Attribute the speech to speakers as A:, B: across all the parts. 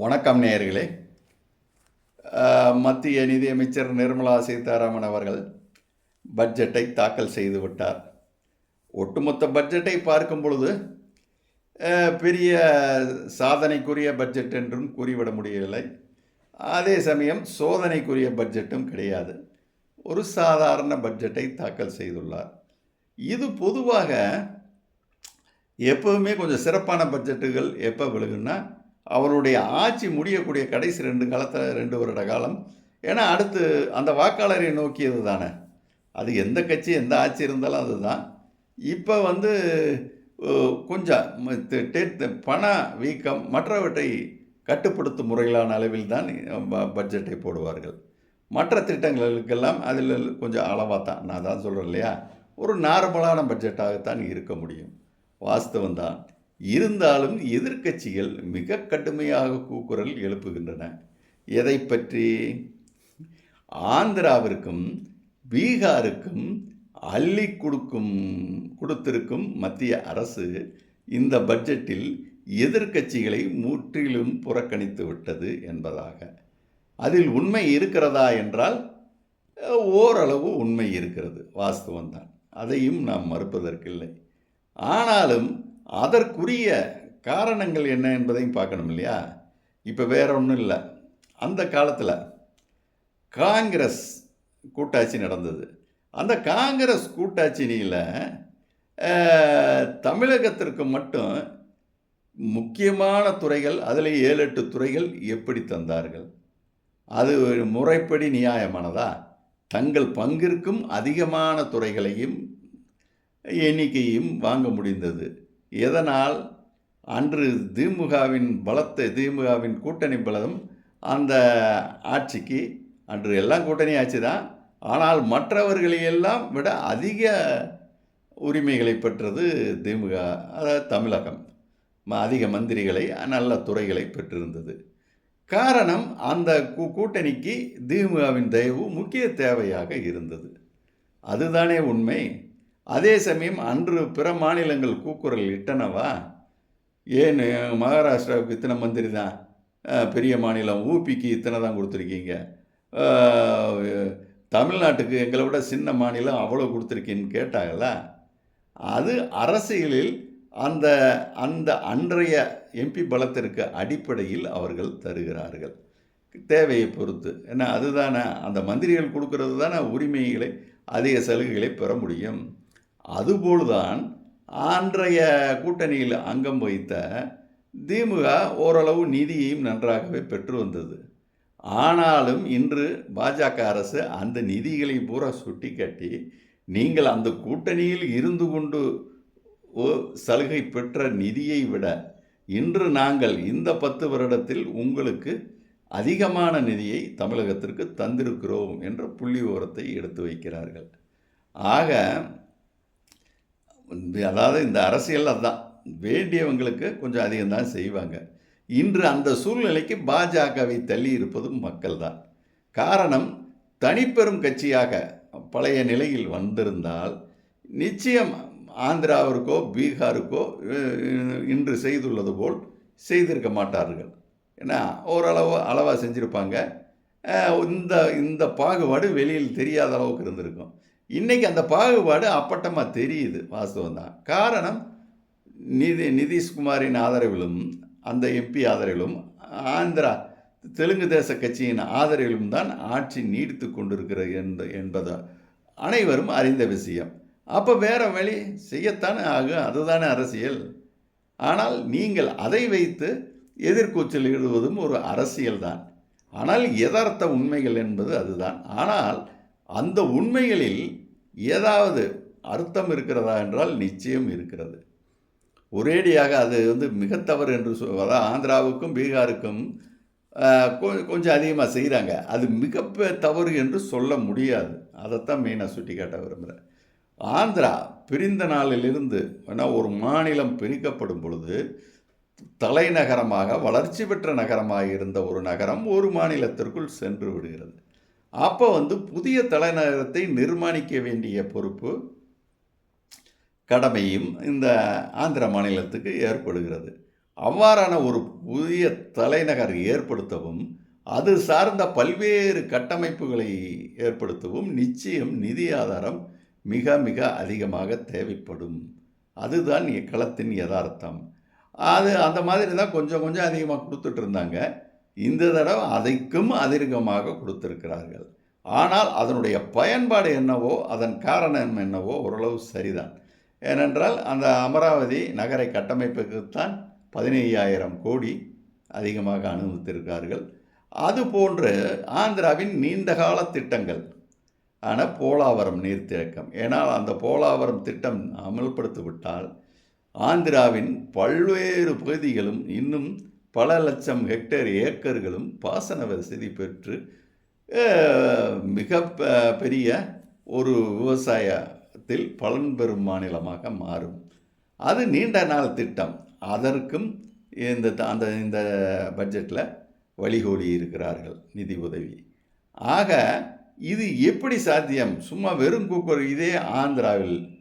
A: வணக்கம் நேயர்களே. மத்திய நிதியமைச்சர் நிர்மலா சீதாராமன் அவர்கள் பட்ஜெட்டை தாக்கல் செய்து விட்டார். ஒட்டுமொத்த பட்ஜெட்டை பார்க்கும் பொழுது பெரிய சாதனைக்குரிய பட்ஜெட் என்றும் கூறிவிட முடியவில்லை. அதே சமயம் சோதனைக்குரிய பட்ஜெட்டும் கிடையாது. ஒரு சாதாரண பட்ஜெட்டை தாக்கல் செய்துள்ளார். இது பொதுவாக எப்போவுமே கொஞ்சம் சிறப்பான பட்ஜெட்டுகள் எப்போ விழுகுன்னா அவருடைய ஆட்சி முடியக்கூடிய கடைசி ரெண்டு காலத்தில் ரெண்டு வருட காலம். ஏன்னா அடுத்து அந்த வாக்காளரை நோக்கியது தானே. அது எந்த கட்சி எந்த ஆட்சி இருந்தாலும் அதுதான். இப்போ வந்து கொஞ்சம் பண வீக்கம் மற்றவற்றை கட்டுப்படுத்தும் முறையிலான அளவில் தான் பட்ஜெட்டை போடுவார்கள். மற்ற திட்டங்களுக்கெல்லாம் அதில் கொஞ்சம் அளவாக தான் நான் தான் சொல்கிறேன் இல்லையா? ஒரு நார்மலான பட்ஜெட்டாகத்தான் இருக்க முடியும். வாஸ்தவம் தான். இருந்தாலும் எதிர்க்கட்சிகள் மிக கடுமையாக கூக்குரல் எழுப்புகின்றன. எதை பற்றி? ஆந்திராவிற்கும் பீகாருக்கும் அள்ளி கொடுக்கும் கொடுத்திருக்கும் மத்திய அரசு இந்த பட்ஜெட்டில் எதிர்க்கட்சிகளை முற்றிலும் புறக்கணித்து விட்டது என்பதாக. அதில் உண்மை இருக்கிறதா என்றால் ஓரளவு உண்மை இருக்கிறது வாஸ்தவம்தான். அதையும் நாம் மறுப்பதற்கில்லை. ஆனாலும் அதற்குரிய காரணங்கள் என்ன என்பதையும் பார்க்கணும் இல்லையா? இப்போ வேற ஒன்றும் இல்லை. அந்த காலத்தில் காங்கிரஸ் கூட்டாட்சி நடந்தது. அந்த காங்கிரஸ் கூட்டாட்சியில் தமிழகத்திற்கு மட்டும் முக்கியமான துறைகள் அதில் ஏழு எட்டு துறைகள் எப்படி தந்தார்கள்? அது ஒரு முறைப்படி நியாயமானதா? தங்கள் பங்கிற்கும் அதிகமான துறைகளையும் எண்ணிக்கையும் வாங்க முடிந்தது. எதனால் அன்று திமுகவின் பலத்தை திமுகவின் கூட்டணி பலம் அந்த ஆட்சிக்கு அன்று எல்லாம் கூட்டணி ஆட்சி தான் ஆனால் மற்றவர்களையெல்லாம் விட அதிக உரிமைகளை பெற்றது திமுக அதாவது தமிழகம். அதிக மந்திரிகளை நல்ல துறைகளை பெற்றிருந்தது. காரணம் அந்த கூ கூட்டணிக்கு திமுகவின் தயவு முக்கிய தேவையாக இருந்தது. அதுதானே உண்மை? அதே சமயம் அன்று பிற மாநிலங்கள் கூக்குரல் இட்டனவா? ஏன் மகாராஷ்டிராவுக்கு இத்தனை மந்திரி தான்? பெரிய மாநிலம் ஊபிக்கு இத்தனை தான் கொடுத்துருக்கீங்க? தமிழ்நாட்டுக்கு எங்களை விட சின்ன மாநிலம் அவ்வளோ கொடுத்துருக்கீன்னு கேட்டாங்கள? அது அரசியலில் அந்த அந்த அன்றைய எம்பி பலத்திற்கு அடிப்படையில் அவர்கள் தருகிறார்கள். தேவையை பொறுத்து. ஏன்னா அதுதானே அந்த மந்திரிகள் கொடுக்கறது தானே உரிமைகளை அதிக சலுகைகளை பெற முடியும். அதுபோல்தான் அன்றைய கூட்டணியில் அங்கம் வகித்த திமுக ஓரளவு நிதியையும் நன்றாகவே பெற்று வந்தது. ஆனாலும் இன்று பாஜக அரசு அந்த நிதிகளை பூரா சுட்டி காட்டி நீங்கள் அந்த கூட்டணியில் இருந்து கொண்டு ஓ- சலுகை பெற்ற நிதியை விட இன்று நாங்கள் இந்த பத்து வருடத்தில் உங்களுக்கு அதிகமான நிதியை தமிழகத்திற்கு தந்திருக்கிறோம் என்ற புள்ளி ஓரத்தை எடுத்து வைக்கிறார்கள். ஆக அதாவது இந்த அரசியல் அதுதான். வேண்டியவங்களுக்கு கொஞ்சம் அதிகம் தான் செய்வாங்க. இன்று அந்த சூழ்நிலைக்கு பாஜகவை தள்ளி இருப்பதும் மக்கள் தான் காரணம் தனிப்பெரும் கட்சியாக பழைய நிலையில் வந்திருந்தால் நிச்சயம் ஆந்திராவிற்கோ பீகாருக்கோ இன்று செய்துள்ளது போல் செய்திருக்க மாட்டார்கள். ஏன்னா ஓரளவு அளவாக செஞ்சுருப்பாங்க. இந்த இந்த பாகுபாடு வெளியில் தெரியாத அளவுக்கு இருந்திருக்கும். இன்றைக்கி அந்த பாகுபாடு அப்பட்டமாக தெரியுது வாஸ்தவம் தான் காரணம் நிதி நிதிஷ்குமாரின் ஆதரவிலும் அந்த எம்பி ஆதரவிலும் ஆந்திரா தெலுங்கு தேச கட்சியின் ஆதரவிலும் தான் ஆட்சி நீடித்து கொண்டிருக்கிறது என்ப என்பதை அனைவரும் அறிந்த விஷயம். அப்போ வேற வழி செய்யத்தானே ஆகும்? அதுதானே அரசியல். ஆனால் நீங்கள் அதை வைத்து எதிர்கூச்சல் இடுவதும் ஒரு அரசியல் தான். ஆனால் யதார்த்த உண்மைகள் என்பது அதுதான். ஆனால் அந்த உண்மைகளில் ஏதாவது அர்த்தம் இருக்கிறதா என்றால் நிச்சயம் இருக்கிறது. ஒரேடியாக அது வந்து மிக தவறு என்று சொல்வதா? ஆந்திராவுக்கும் பீகாருக்கும் கொஞ்சம் கொஞ்சம் அதிகமாக செய்கிறாங்க அது மிக தவறு என்று சொல்ல முடியாது. அதைத்தான் மெயினாக சுட்டி காட்ட விரும்புகிறேன் ஆந்திரா பிரிந்த நாளிலிருந்து ஏன்னா ஒரு மாநிலம் பிரிக்கப்படும் பொழுது தலைநகரமாக வளர்ச்சி பெற்ற நகரமாக இருந்த ஒரு நகரம் ஒரு மாநிலத்திற்குள் சென்று விடுகிறது. அப்போ வந்து புதிய தலைநகரத்தை நிர்மாணிக்க வேண்டிய பொறுப்பு கடமையும் இந்த ஆந்திர மாநிலத்துக்கு ஏற்படுகிறது. அவ்வாறான ஒரு புதிய தலைநகர் ஏற்படுத்தவும் அது சார்ந்த பல்வேறு கட்டமைப்புகளை ஏற்படுத்தவும் நிச்சயம் நிதி ஆதாரம் மிக மிக அதிகமாக தேவைப்படும். அதுதான் களத்தின் யதார்த்தம். அது அந்த மாதிரி தான் கொஞ்சம் கொஞ்சம் அதிகமாக கொடுத்துட்ருந்தாங்க இந்த தடவை அதைக்கும் அதிர்கமாக கொடுத்திருக்கிறார்கள். ஆனால் அதனுடைய பயன்பாடு என்னவோ அதன் காரணம் என்னவோ ஓரளவு சரிதான். ஏனென்றால் அந்த அமராவதி நகரை கட்டமைப்புக்குத்தான் பதினையாயிரம் கோடி அதிகமாக அனுமதித்திருக்கிறார்கள். அதுபோன்று ஆந்திராவின் நீண்டகால திட்டங்கள் ஆன போலாவரம் நீர்த்தேக்கம் ஏனால் அந்த போலாவரம் திட்டம் அமல்படுத்திவிட்டால் ஆந்திராவின் பல்வேறு பகுதிகளும் இன்னும் பல லட்சம் ஹெக்டேர் ஏக்கர்களும் பாசன வசதி பெற்று மிக பெரிய ஒரு விவசாயத்தில் பலன் பெறும் மாநிலமாக மாறும். அது நீண்ட நாள் திட்டம். அதற்கும் இந்த த- அந்த இந்த பட்ஜெட்டில் வழிகோலி இருக்கிறார்கள் நிதி உதவி. ஆக இது எப்படி சாத்தியம்? சும்மா வெறும் கூக்குரல். இதே ஆந்திராவில்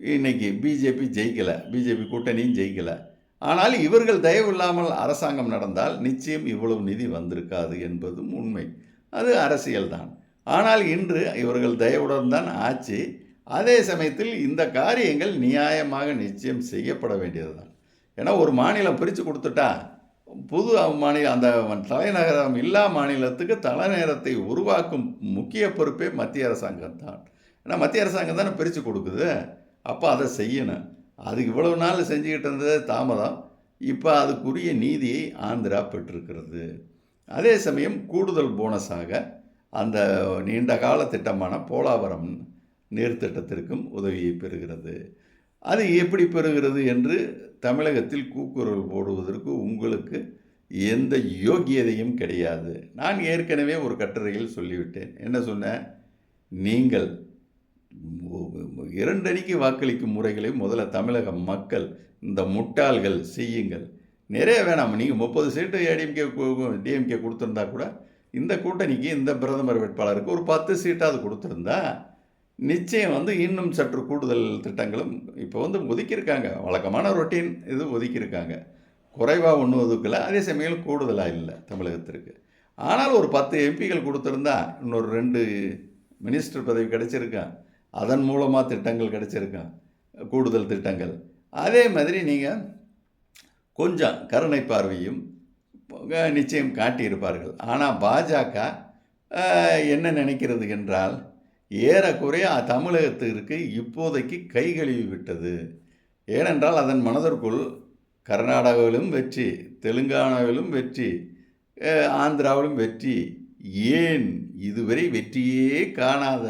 A: இன்னைக்கு பிஜேபி ஜெயிக்கலை. பிஜேபி கூட்டணியும் ஜெயிக்கலை. ஆனால் இவர்கள் தயவு இல்லாமல் அரசாங்கம் நடந்தால் நிச்சயம் இவ்வளவு நிதி வந்திருக்காது என்பதும் உண்மை. அது அரசியல்தான் ஆனால் இன்று இவர்கள் தயவுடன் தான் ஆட்சி. அதே சமயத்தில் இந்த காரியங்கள் நியாயமாக நிச்சயம் செய்யப்பட வேண்டியது தான் ஏன்னா ஒரு மாநிலம் பிரித்து கொடுத்துட்டா புது மாநிலம் அந்த தலைநகரம் இல்லா மாநிலத்துக்கு தலைநகரத்தை உருவாக்கும் முக்கிய பொறுப்பே மத்திய அரசாங்கம் தான் ஏன்னா மத்திய அரசாங்கம் தானே பிரித்து கொடுக்குது. அப்போ அதை செய்யணும். அது இவ்வளவு நாள் செஞ்சுக்கிட்டு இருந்தது தாமதம். இப்போ அதுக்குரிய நீதியை ஆந்திரா பெற்றிருக்கிறது. அதே சமயம் கூடுதல் போனஸாக அந்த நீண்ட கால திட்டமான போலாவரம் நீர்த்திட்டத்திற்கும் உதவியை பெறுகிறது. அது எப்படி பெறுகிறது என்று தமிழகத்தில் கூக்குரல் போடுவதற்கு உங்களுக்கு எந்த யோக்கியதையும் கிடையாது. நான் ஏற்கனவே ஒரு கட்டுரையில் சொல்லிவிட்டேன். என்ன சொன்னேன்? நீங்கள் இரண்டடிக்கு வாக்களிக்கும் முறைகளை முதல்ல தமிழக மக்கள் இந்த முட்டாள்கள் செய்யுங்கள். நிறைய வேணாம். நீங்கள் முப்பது சீட்டு ஏடிஎம்கே டிஎம்கே கொடுத்துருந்தா கூட இந்த கூட்டணிக்கு இந்த பிரதமர் வேட்பாளருக்கு ஒரு பத்து சீட்டாவது கொடுத்துருந்தா நிச்சயம் வந்து இன்னும் சற்று கூடுதல் திட்டங்களும் இப்போ வந்து ஒதுக்கியிருக்காங்க. வழக்கமான ரொட்டீன் இது ஒதுக்கியிருக்காங்க. குறைவாக ஒன்றும் ஒதுக்கலை அதே சமயம் கூடுதலாக இல்லை தமிழகத்திற்கு. ஆனால் ஒரு பத்து எம்பிகள் கொடுத்துருந்தா இன்னொரு ரெண்டு மினிஸ்டர் பதவி கிடச்சிருக்கான் அதன் மூலமாக திட்டங்கள் கிடச்சிருக்கும் கூடுதல் திட்டங்கள். அதே மாதிரி நீங்கள் கொஞ்சம் கருணை பார்வையும் நிச்சயம் காட்டியிருப்பார்கள். ஆனால் பாஜக என்ன நினைக்கிறது என்றால் ஏறக்குறைய தமிழகத்திற்கு இப்போதைக்கு கை கழுவி விட்டது. ஏனென்றால் அதன் மனதிற்குள் கர்நாடகாவிலும் வெற்றி தெலுங்கானாவிலும் வெற்றி ஆந்திராவிலும் வெற்றி. ஏன்? இதுவரை வெற்றியே காணாத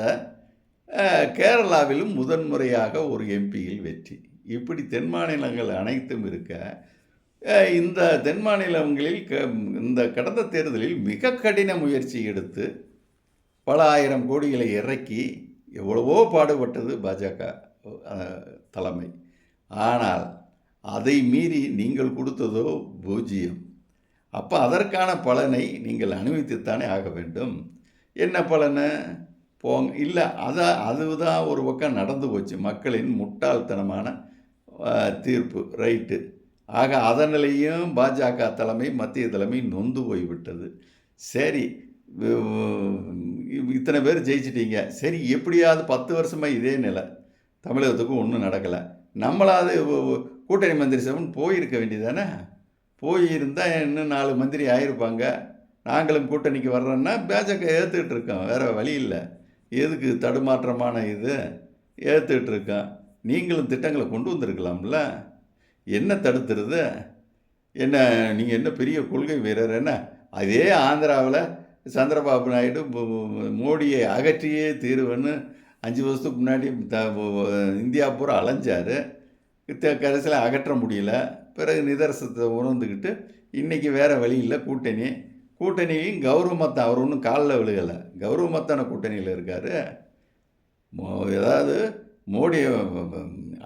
A: கேரளாவிலும் முதன்முறையாக ஒரு எம்பியில் வெற்றி. இப்படி தென் மாநிலங்கள் அனைத்தும் இருக்க இந்த தென் மாநிலங்களில் க இந்த கடந்த தேர்தலில் மிக கடின முயற்சி எடுத்து பல ஆயிரம் கோடிகளை இறக்கி எவ்வளவோ பாடுபட்டது பாஜக தலைமை. ஆனால் அதை மீறி நீங்கள் கொடுத்ததோ பூஜ்ஜியம். அப்போ அதற்கான பலனை நீங்கள் அனுபவித்துத்தானே ஆக வேண்டும். என்ன பலனை? போங்க இல்லை அதான் அதுதான் ஒரு பக்கம் நடந்து போச்சு. மக்களின் முட்டாள்தனமான தீர்ப்பு ரைட்டு. ஆக அதனிலையும் பாஜக தலைமை மத்திய தலைமை நொந்து போய்விட்டது. சரி இத்தனை பேர் ஜெயிச்சிட்டீங்க. சரி எப்படியாவது பத்து வருஷமாக இதே நிலை. தமிழகத்துக்கும் ஒன்றும் நடக்கலை. நம்மளாவது கூட்டணி மந்திரி சபன் போயிருக்க வேண்டியதானே போயிருந்தால் இன்னும் நாலு மந்திரி ஆயிருப்பாங்க. நாங்களும் கூட்டணிக்கு வர்றோன்னா பாஜக ஏற்றுக்கிட்டு இருக்கோம். வேறு வழி இல்லை. எதுக்கு தடுமாற்றமான இது ஏற்றுக்கிட்டு இருக்கோம் நீங்களும் திட்டங்களை கொண்டு வந்திருக்கலாம்ல. என்ன தடுத்துருது என்ன நீங்கள் என்ன பெரிய கொள்கை வீரர் என்ன? அதே ஆந்திராவில் சந்திரபாபு நாயுடு மோடியை அகற்றியே தீருவேன்னு அஞ்சு வருஷத்துக்கு முன்னாடி த இந்தியா பூரா அலைஞ்சார். கடைசியில் அகற்ற முடியல. பிறகு நிதர்சனத்தை உணர்ந்துக்கிட்டு இன்றைக்கி வேறு வழி இல்லை கூட்டணி. கூட்டணியும் கௌரவமத்தன் அவர் ஒன்றும் காலில் விழுகலை. கௌரவமத்தான கூட்டணியில் இருக்கார். ஏதாவது மோடி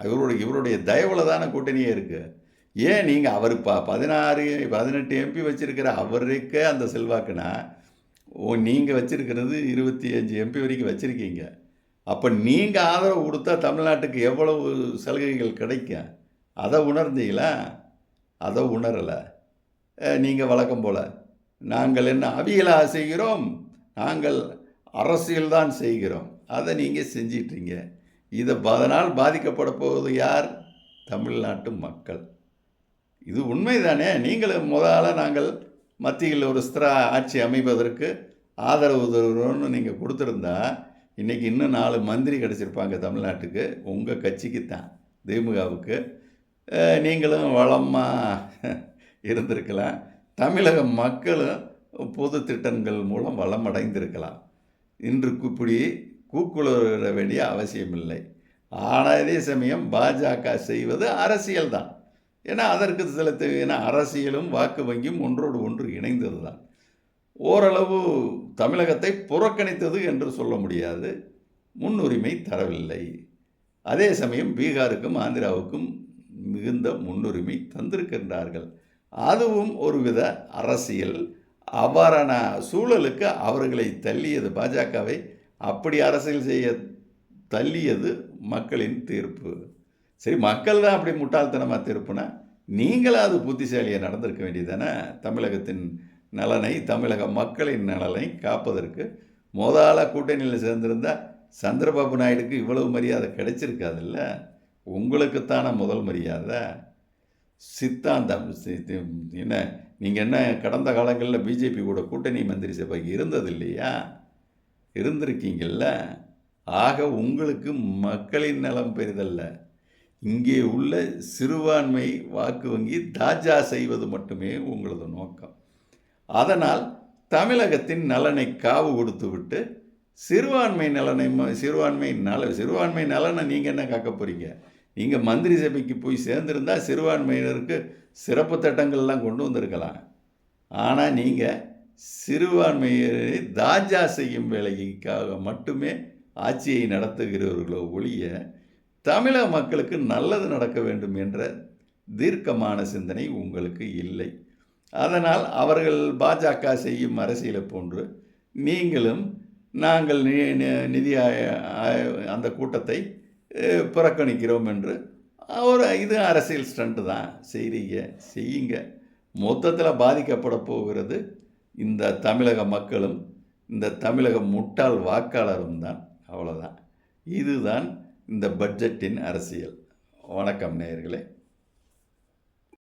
A: இவருடைய இவருடைய தயவில் தானே கூட்டணியே இருக்குது ஏன் நீங்கள் அவர் இப்போ பதினாறு பதினெட்டு எம்பி வச்சுருக்கிற அவருக்கே அந்த செல்வாக்குனா ஓ நீங்கள் வச்சுருக்கிறது இருபத்தி அஞ்சு எம்பி வரைக்கும் வச்சுருக்கீங்க. அப்போ நீங்கள் ஆதரவு கொடுத்தா தமிழ்நாட்டுக்கு எவ்வளவு சலுகைகள் கிடைக்கும்? அதை உணர்ந்தீங்களா? அதை உணரலை. நீங்கள் வழக்கம் போல். நாங்கள் என்ன அவியலா செய்கிறோம்? நாங்கள் அரசியல் தான் செய்கிறோம். அதை நீங்கள் செஞ்சிட்றீங்க இதை அதனால் பாதிக்கப்பட போவது யார்? தமிழ்நாட்டு மக்கள். இது உண்மைதானே? நீங்களும் முதல்ல நாங்கள் மத்தியில் ஒரு ஸ்திரா ஆட்சி அமைப்பதற்கு ஆதரவு தருகிறோம்னு நீங்கள் கொடுத்துருந்தா இன்றைக்கி இன்னும் நாலு மந்திரி கிடச்சிருப்பாங்க தமிழ்நாட்டுக்கு. உங்கள் கட்சிக்கு தான் திமுகவுக்கு நீங்களும் வளமாக இருந்திருக்கலாம். தமிழக மக்களும் பொது திட்டங்கள் மூலம் வளமடைந்திருக்கலாம். இன்று இப்படி கூக்குளர வேண்டிய அவசியமில்லை. ஆனால் அதே சமயம் பாஜக செய்வது அரசியல் தான். ஏன்னா அதற்கு சில ஏன்னா அரசியலும் வாக்கு வங்கியும் ஒன்றோடு ஒன்று இணைந்தது தான் ஓரளவு தமிழகத்தை புறக்கணித்தது என்று சொல்ல முடியாது. முன்னுரிமை தரவில்லை. அதே சமயம் பீகாருக்கும் ஆந்திராவுக்கும் மிகுந்த முன்னுரிமை தந்திருக்கின்றார்கள். அதுவும் ஒருவித அரசியல். அவ்வாறான சூழலுக்கு அவர்களை தள்ளியது பாஜகவை அப்படி அரசியல் செய்ய தள்ளியது மக்களின் தீர்ப்பு. சரி மக்கள் தான் அப்படி முட்டாள்தனமாக தீர்ப்புனா நீங்களாவது அது புத்திசாலியாக நடந்திருக்க வேண்டியதானே தமிழகத்தின் நலனை தமிழக மக்களின் நலனை காப்பதற்கு மோதால கூட்டணியில் சேர்ந்திருந்தா சந்திரபாபு நாயுடுக்கு இவ்வளவு மரியாதை கிடைச்சிருக்காதுல்ல? உங்களுக்குத்தான முதல் மரியாதை. சித்தாந்தம் என்ன நீங்கள் என்ன கடந்த காலங்களில் பிஜேபி கூட கூட்டணி மந்திரி சபைக்கு இருந்தது இல்லையா இருந்திருக்கீங்கள்ல ஆக உங்களுக்கு மக்களின் நலம் பெரிதல்ல. இங்கே உள்ள சிறுபான்மை வாக்கு வங்கி தாஜா செய்வது மட்டுமே உங்களது நோக்கம். அதனால் தமிழகத்தின் நலனை காவு கொடுத்து விட்டு சிறுபான்மை நலனை சிறுபான்மை நல சிறுபான்மை நலனை நீங்கள் என்ன காக்க போகிறீங்க நீங்கள் மந்திரி சபைக்கு போய் சேர்ந்திருந்தா சிறுபான்மையினருக்கு சிறப்பு திட்டங்கள்லாம் கொண்டு வந்திருக்கலாம். ஆனால் நீங்கள் சிறுபான்மையினரை தாஜா செய்யும் வேலைக்காக மட்டுமே ஆட்சியை நடத்துகிறவர்களோ ஒழிய தமிழக மக்களுக்கு நல்லது நடக்க வேண்டும் என்ற தீர்க்கமான சிந்தனை உங்களுக்கு இல்லை. அதனால் அவர்கள் பாஜக செய்யும் அரசியலை போன்று நீங்களும் நாங்கள் நி- நி- நிதி ஆய- அந்த கூட்டத்தை புறக்கணிக்கிறோம் என்று. ஒரு இது அரசியல் ஸ்டண்ட்டு தான். செய்கிறீங்க செய்யுங்க. மொத்தத்தில் பாதிக்கப்பட போகிறது இந்த தமிழக மக்களும் இந்த தமிழக முட்டாள் வாக்காளரும் தான். அவ்வளோதான் இதுதான் இந்த பட்ஜெட்டின் அரசியல். வணக்கம் நேயர்களே.